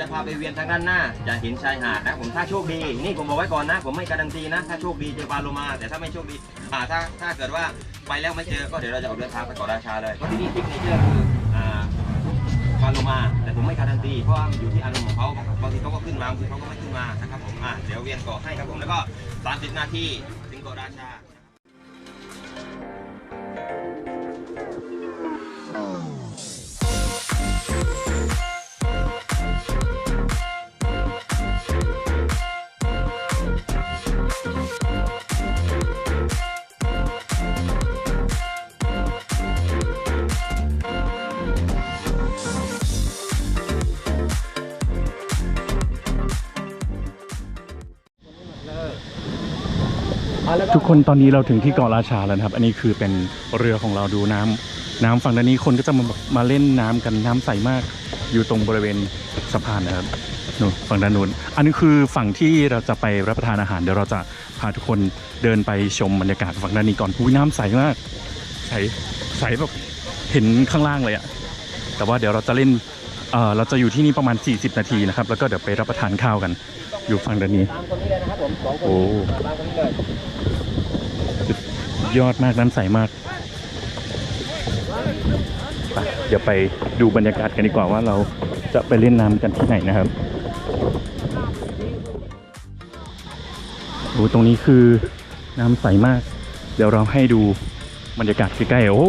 จะพาไปเวียนทางด้านหน้า จะเห็นชายหาดนะผมถ้าโชคดีนี่ผมบอกไว้ก่อนนะ ผมไม่การันตีนะ ถ้าโชคดีเจอปลาโลมา แต่ถ้าไม่โชคดีอ่าถ้าถ้าเกิดว่าไปแล้วไม่เจอก็เดี๋ยวเราจะออกเดินทางไปเกาะราชาเลยเพราะที่นี่ทิกเนเจอร์คืออ่าปลาโลมา แต่ผมไม่การันตีเพราะว่ามันอยู่ที่อารมณ์ของเขาบางทีเขาก็ขึ้นมาบางทีเขาก็ไม่ขึ้นมานะครับผมอ่าเดี๋ยวเวียนเกาะให้ครับผมแล้วก็ 30 นาทีถึงเกาะราชา ทุกคนตอนนี้เราถึงที่เกาะราชาแล้วนะครับ อันนี้คือเป็นเรือของเราดูน้ำน้ำฝั่งด้านนี้คนก็จะมามาเล่นน้ำกันน้ำใสมากอยู่ตรงบริเวณสะพานนะครับนู่นฝั่งด้านนู้นอันนี้คือฝั่งที่เราจะไปรับประทานอาหารเดี๋ยวเราจะพาทุกคนเดินไปชมบรรยากาศฝั่งด้านนี้ก่อนอุ้ยน้ำใสมากใสใสแบบเห็นข้างล่างเลยอะแต่ว่าเดี๋ยวเราจะเล่นเออเราจะอยู่ที่นี่ประมาณ 40 นาทีนะครับ แล้วก็เดี๋ยวไปรับประทานข้าวกันอยู่ฝั่งด้านนี้ ผมสองคนโอ้ตามคนนี้เลยยอดมากน้ำใสมากไปเดี๋ยวไปดูบรรยากาศกันดีกว่าว่าเราจะไปเล่นน้ำกันที่ไหนนะครับโอ้ตรงนี้คือน้ำใสมาก เดี๋ยวเราให้ดูบรรยากาศใกล้ๆโอ้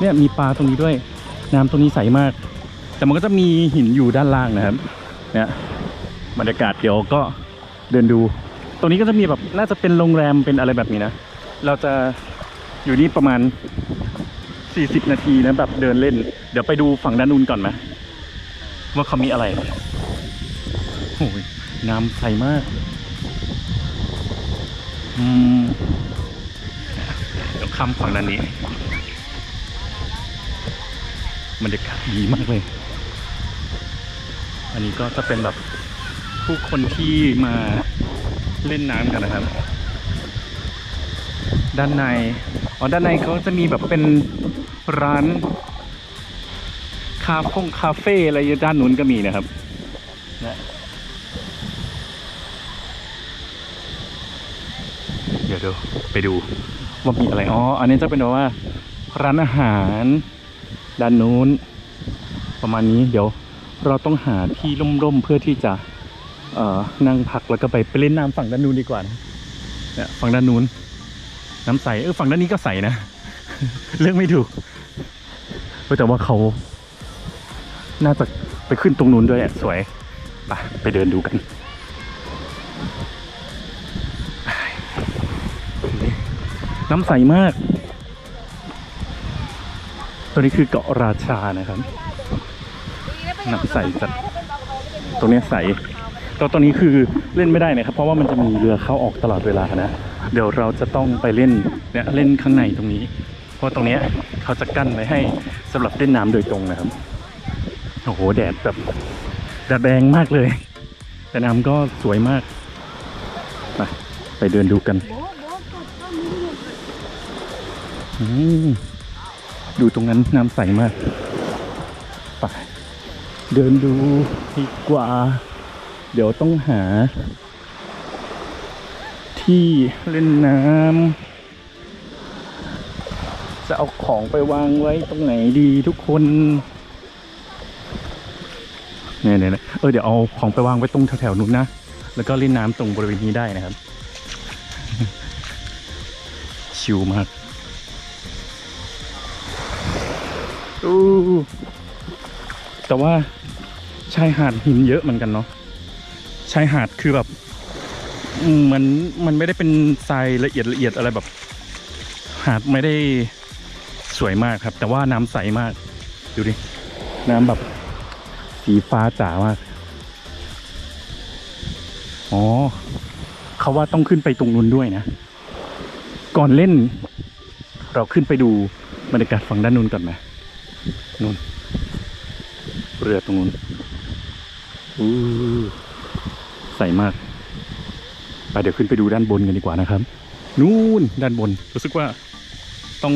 เนี่ยมีปลาตรงนี้ด้วย น้ำตรงนี้ใสมาก แต่มันก็จะมีหินอยู่ด้านล่างนะครับเนี่ยบรรยากาศเดี๋ยวก็ เดินดู ตรงนี้ก็จะมีแบบน่าจะเป็นโรงแรมเป็นอะไรแบบนี้นะ เราจะอยู่นี่ประมาณ 40 นาทีนะแบบเดินเล่น เดี๋ยวไปดูฝั่งด้านนู้นก่อนไหมว่าเขามีอะไรโอ้ยน้ำใสมากอืมเดี๋ยวข้ามฝั่งด้านนี้บรรยากาศดีมากเลย อันนี้ก็จะเป็นแบบ ผู้คนที่มาเล่นน้ำกันนะครับ ด้านใน อ๋อ ด้านในเขาจะมีแบบเป็นร้าน คาเฟ่คาเฟ่อะไรอยู่ด้านนู้นก็มีนะครับนะเดี๋ยวดูไปดูว่ามีอะไร อ๋อ อันนี้จะเป็นแบบว่าร้านอาหาร ด้านนู้น ประมาณนี้เดี๋ยวเราต้องหาที่ร่มๆเพื่อที่จะ นั่งพักแล้วก็ไปไปเล่นน้ำฝั่งด้านนู้นดีกว่านะเนี่ยฝั่งด้านนู้น น้ำใสเออฝั่งด้านนี้ก็ใสนะเลือกไม่ถูกแต่ว่าเขา น่าจะไปขึ้นตรงนู้นด้วยอะสวยไปไปเดินดูกันน้ำใสมาก ตัวนี้คือเกาะราชานะครับ น้ำใสจัด ตรงนี้ใส แต่ตอนนี้คือเล่นไม่ได้นะครับ เพราะว่ามันจะมีเรือเข้าออกตลอดเวลานะ เดี๋ยวเราจะต้องไปเล่นเนี่ยเล่นข้างในตรงนี้ เพราะตรงเนี้ยเขาจะกั้นไว้ให้สำหรับเล่นน้ำโดยตรงนะครับโอ้โหแดดแบบแดดแรงมากเลย แต่น้ำก็สวยมากไปไปเดินดูกันดูตรงนั้นน้ำใสมาก ไป เดินดูดีกว่า เดี๋ยวต้องหา ที่เล่นน้ำจะเอาของไปวางไว้ตรงไหนดีทุกคนเนี่ยเนี่ยเออเดี๋ยวเอาของไปวางไว้ตรงแถวๆนู้นนะ แล้วก็เล่นน้ำตรงบริเวณนี้ได้นะครับ ชิลมากอู้แต่ว่าชายหาดหินเยอะเหมือนกันเนาะ ชายหาดคือแบบมันมันไม่ได้เป็นทรายละเอียดละเอียดอะไรแบบ หาดไม่ได้สวยมากครับ แต่ว่าน้ำใสมาก ดูดิ น้ำแบบ สีฟ้าจ๋ามาก อ๋อเขาว่าต้องขึ้นไปตรงนู้นด้วยนะ ก่อนเล่น เราขึ้นไปดูบรรยากาศฝั่งด้านนู้นก่อนไหมนู่นเรือตรงนู้นอู้ ใสมากไปเดี๋ยวขึ้นไปดูด้านบนกันดีกว่านะครับ นู่นด้านบนรู้สึกว่าต้อง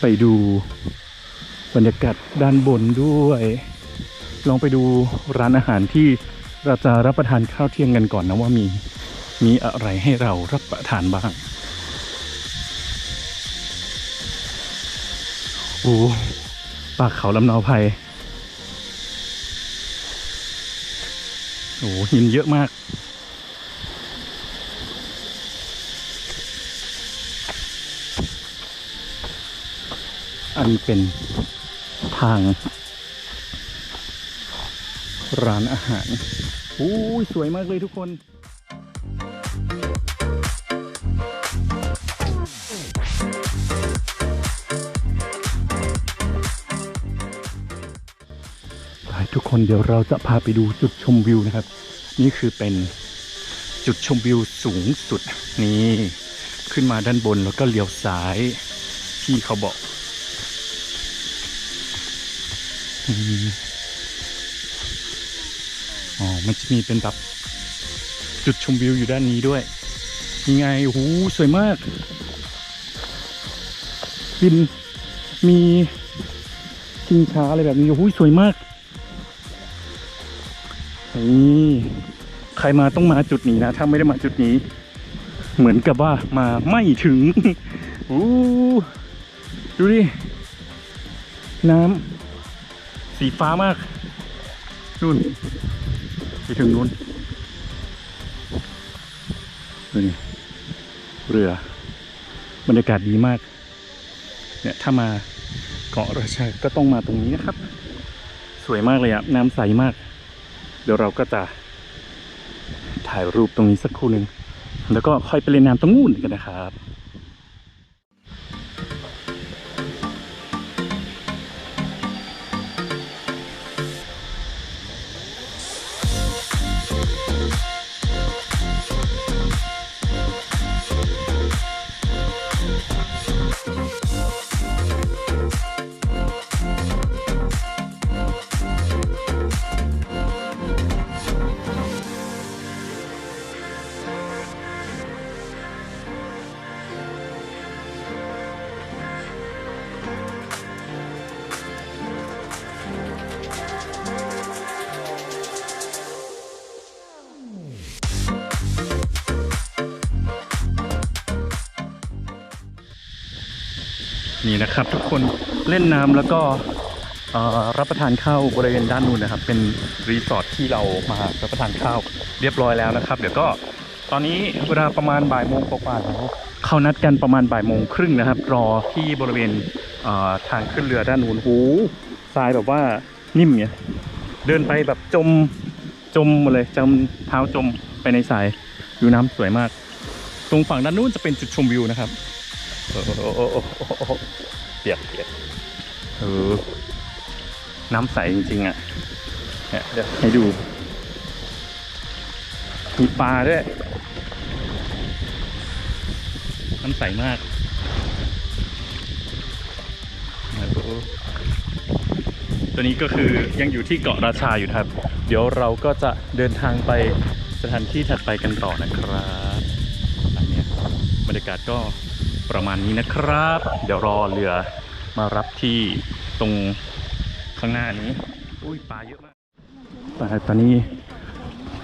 ไปดูบรรยากาศด้านบนด้วย ลองไปดูร้านอาหารที่เราจะรับประทานข้าวเที่ยงกันก่อนนะว่ามีมีอะไรให้เรารับประทานบ้างโอ้ปากเขาลำนาภัย โอ้หินเยอะมาก อันนี้เป็นทาง ร้านอาหาร อู้สวยมากเลยทุกคน ทุกคนเดี๋ยวเราจะพาไปดูจุดชมวิวนะครับ นี่คือเป็นจุดชมวิวสูงสุดนี่ขึ้นมาด้านบนแล้วก็เลี้ยวซ้ายที่เขาบอกอ๋อมันจะมีเป็นแบบจุดชมวิวอยู่ด้านนี้ด้วยยังไงโอ้โหสวยมากบินมีชิงช้าอะไรแบบนี้โอ้โหสวยมาก นี่ใครมาต้องมาจุดนี้นะ ถ้าไม่ได้มาจุดนี้ เหมือนกับว่ามาไม่ถึงอู้ดูดิ น้ำสีฟ้ามากนู่นไปถึงนู้นดูนี่เรือบรรยากาศดีมาก เนี่ยถ้ามาเกาะราชาก็ต้องมาตรงนี้นะครับ สวยมากเลยอะน้ำใสมาก เดี๋ยวเราก็จะถ่ายรูปตรงนี้สักครู่หนึ่งแล้วก็ค่อยไปเล่นน้ำตรงนู้นกันนะครับ นี่นะครับ ทุกคนเล่นน้ำแล้วก็รับประทานข้าวบริเวณด้านนู้นนะครับ เป็นรีสอร์ทที่เรามารับประทานข้าวเรียบร้อยแล้วนะครับ เดี๋ยวก็ตอนนี้เวลาประมาณบ่ายโมงกว่าๆแล้วเขานัดกันประมาณบ่ายโมงครึ่งนะครับ รอที่บริเวณเทางขึ้นเรือด้านนู้นหูทรายแบบว่านิ่มเนี่ยเดินไปแบบจมจมหมดเลยจมเท้าจมไปในทรายดูน้ำสวยมาก ตรงฝั่งด้านนู้นจะเป็นจุดชมวิวนะครับ เปียกเปียกเออน้ำใสจริงๆอะเนี่ยเดี๋ยวให้ดู มีปลาด้วย น้ำใสมากตัวนี้ก็คือยังอยู่ที่เกาะราชาอยู่ครับ เดี๋ยวเราก็จะเดินทางไปสถานที่ถัดไปกันต่อนะครับ อันนี้บรรยากาศก็ ประมาณนี้นะครับ เดี๋ยวรอเรือมารับที่ตรงข้างหน้านี้ อุ้ยปลาเยอะมากแต่ตอนนี้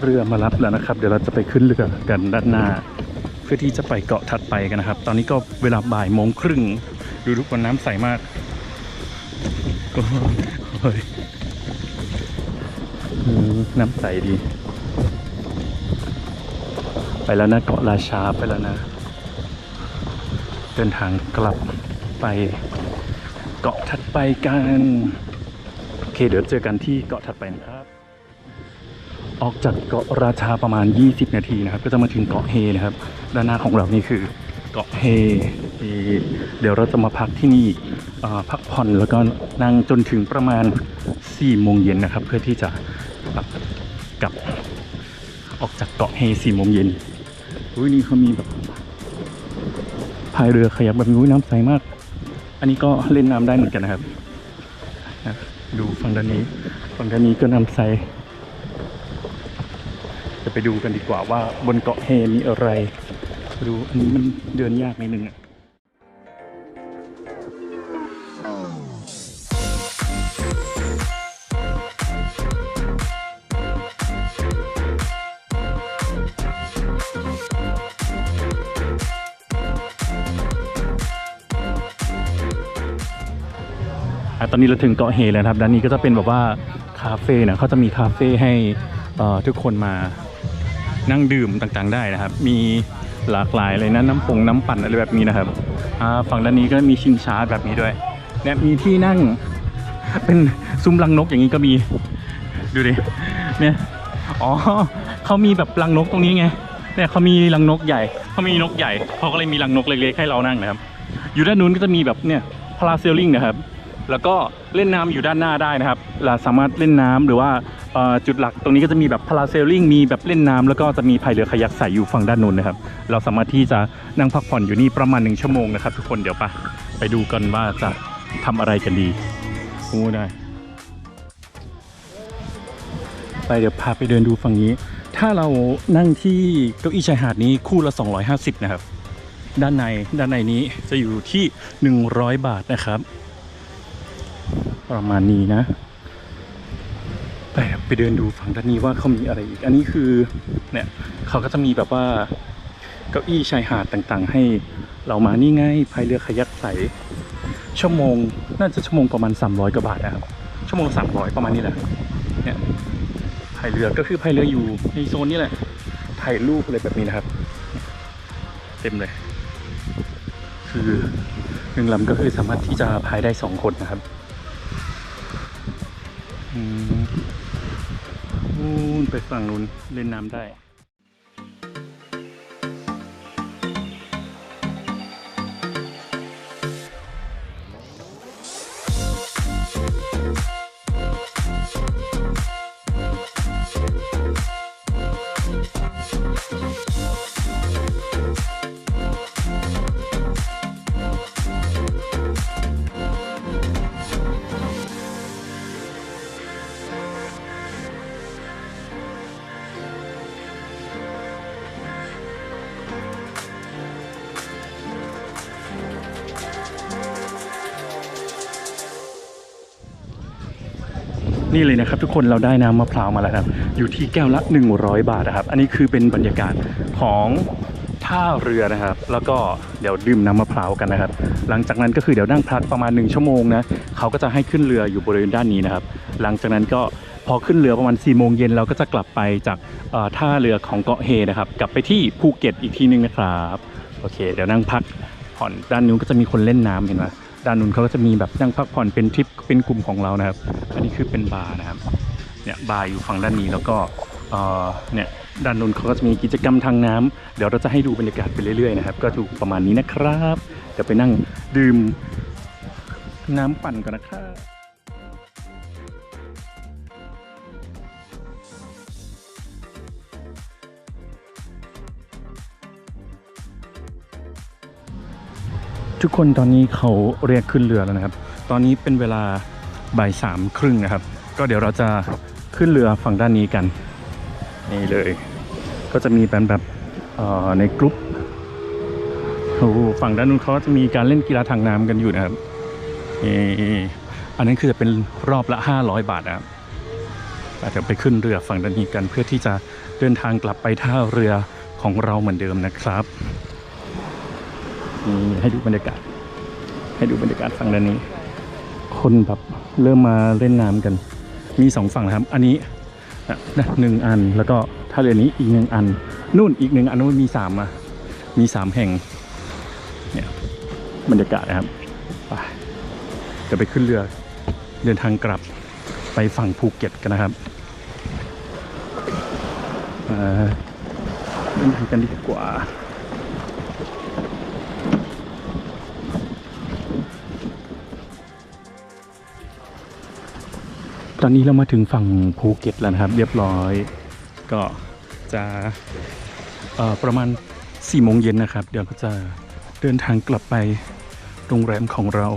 เรือมารับแล้วนะครับ เดี๋ยวเราจะไปขึ้นเรือกันด้านหน้า เพื่อที่จะไปเกาะถัดไปกันนะครับ ตอนนี้ก็เวลาบ่ายโมงครึ่งดูทุกคนน้ำใสมากโอ้ยน้ำใสดี ไปแล้วนะเกาะราชาไปแล้วนะ เดินทางกลับไปเกาะถัดไปกัน โอเค เดี๋ยวเจอกันที่เกาะถัดไปนะครับ ออกจากเกาะราชาประมาณ 20 นาทีนะครับ ก็จะมาถึงเกาะเฮนะครับ ด้านหน้าของเรานี่คือเกาะเฮเอ่อเดี๋ยวเราจะมาพักที่นี่อ่อพักผ่อนแล้วก็นั่งจนถึงประมาณ 4 โมงเย็นนะครับ เพื่อที่จะกลับออกจากเกาะเฮ 4 โมงเย็นอุ้ยนี่เขามีแบบ พายเรือขยับแบบนี้น้ำใสมาก อันนี้ก็เล่นน้ำได้เหมือนกันนะครับ ดูฝั่งด้านนี้ ฝั่งด้านนี้ก็น้ำใส จะไปดูกันดีกว่าว่าบนเกาะเฮมีอะไร ดูอันนี้มันเดินยากนิดนึงอะ ตอนนี้เราถึงเกาะเฮแล้วครับด้านนี้ก็จะเป็นแบบว่าคาเฟ่นะเขาจะมีคาเฟ่ให้ทุกคนมานั่งดื่มต่างๆได้นะครับ มีหลากหลายเลยนะน้ำปงน้ำปั่นอะไรแบบนี้นะครับฝั่งด้านนี้ก็มีชิงช้าแบบนี้ด้วยเนี่ยมีที่นั่งเป็นซุ้มรังนกอย่างนี้ก็มีดูดิเนี่ยอ๋อเขามีแบบรังนกตรงนี้ไงเนี่ยเขามีรังนกใหญ่เขามีนกใหญ่เขาก็เลยมีรังนกเล็กๆให้เรานั่งนะครับ อยู่ด้านนู้นก็จะมีแบบเนี่ยพาราเซลลิงนะครับ แล้วก็เล่นน้ำอยู่ด้านหน้าได้นะครับเราสามารถเล่นน้ำหรือว่าจุดหลักตรงนี้ก็จะมีแบบพาราเซลลิงมีแบบเล่นน้ำแล้วก็จะมีพายเรือคายักใส่อยู่ฝั่งด้านนู้นนะครับ เราสามารถที่จะนั่งพักผ่อนอยู่นี่ประมาณหนึ่งชั่วโมงนะครับทุกคนเดี๋ยวไปไปดูกันว่าจะทำอะไรกันดีโอ้ได้ไปเดี๋ยวพาไปเดินดูฝั่งนี้ ถ้าเรานั่งที่เก้าอี้ชายหาดนี้คู่ละ 250 นะครับ ด้านในด้านในนี้จะอยู่ที่ 100 บาทนะครับ ประมาณนี้นะไปไปเดินดูฝั่งด้านนี้ว่าเขามีอะไรอีก อันนี้คือเนี่ยเขาก็จะมีแบบว่าเก้าอี้ชายหาดต่างๆ ให้เรามานี่ไงพายเรือขยักใสชั่วโมง น่าจะชั่วโมงประมาณ 300กว่าบาทนะครับชั่วโมงละ300ประมาณนี้แหละเนี่ยพายเรือก็คือพายเรืออยู่ในโซนนี้แหละถ่ายรูปอะไรแบบนี้นะครับ เต็มเลย คือหนึ่งลำก็คือสามารถที่จะพายได้สองคนนะครับ นู่นไปฝั่งนู้นเล่นน้ำได้ นี่เลยนะครับ ทุกคนเราได้น้ำมะพร้าวมาแล้วครับ อยู่ที่แก้วละ 100 บาทนะครับ อันนี้คือเป็นบรรยากาศของท่าเรือนะครับ แล้วก็เดี๋ยวดื่มน้ำมะพร้าวกันนะครับ หลังจากนั้นก็คือเดี๋ยวนั่งพักประมาณ 1 ชั่วโมงนะเขาก็จะให้ขึ้นเรืออยู่บริเวณด้านนี้นะครับ หลังจากนั้นก็พอขึ้นเรือประมาณ4ี่โมงเย็นเราก็จะกลับไปจากท่าเรือของเกาะเฮนะครับ กลับไปที่ภูเก็ตอีกทีนึงนะครับ โอเค เดี๋ยวนั่งพักผ่อนด้านนู้นก็จะมีคนเล่นน้ำเห็นไหมานนู้นเขาก็จะมีแบบนั่งพักผ่อนเป็นทริปเป็นกลุ่มของเรานะครับ อันนี้คือเป็นบาร์นะครับเนี่ยบาร์อยู่ฝั่งด้านนี้แล้วก็เนี่ยด้านนู้นเขาก็จะมีกิจกรรมทางน้ำเดี๋ยวเราจะให้ดูบรรยากาศไปเรื่อยๆนะครับ ก็ถูกประมาณนี้นะครับเดี๋ยวไปนั่งดื่มน้ำปั่นก่อนนะครับ ทุกคนตอนนี้เขาเรียกขึ้นเรือแล้วนะครับ ตอนนี้เป็นเวลาบ่ายสามครึ่งนะครับ ก็เดี๋ยวเราจะขึ้นเรือฝั่งด้านนี้กัน นี่เลย ก็จะมีเป็นแบบในกลุ่มฝั่งด้านนู้นเขาจะมีการเล่นกีฬาทางน้ำกันอยู่นะครับนี่อันนั้นคือจะเป็นรอบละ 500 บาทนะครับเดี๋ยวไปขึ้นเรือฝั่งด้านนี้กัน เพื่อที่จะเดินทางกลับไปท่าเรือของเราเหมือนเดิมนะครับ นี่ให้ดูบรรยากาศ ให้ดูบรรยากาศฝั่งด้านนี้ คนแบบเริ่มมาเล่นน้ำกัน มีสองฝั่งนะครับ อันนี้นะหนึ่งอันแล้วก็ท่าเรือนี้อีกหนึ่งอัน นู่นอีกหนึ่งอันนู้นมีสามอะมีสามแห่งเนี่ยบรรยากาศนะครับไปเดี๋ยวไปขึ้นเรือเดินทางกลับไปฝั่งภูเก็ตกันนะครับอ่าเดินทางกันดีกว่า ตอนนี้เรามาถึงฝั่งภูเก็ตแล้วนะครับ เรียบร้อย ก็จะประมาณ4ี่โมงเย็นนะครับ เดี๋ยวก็จะเดินทางกลับไปโรงแรมของเรา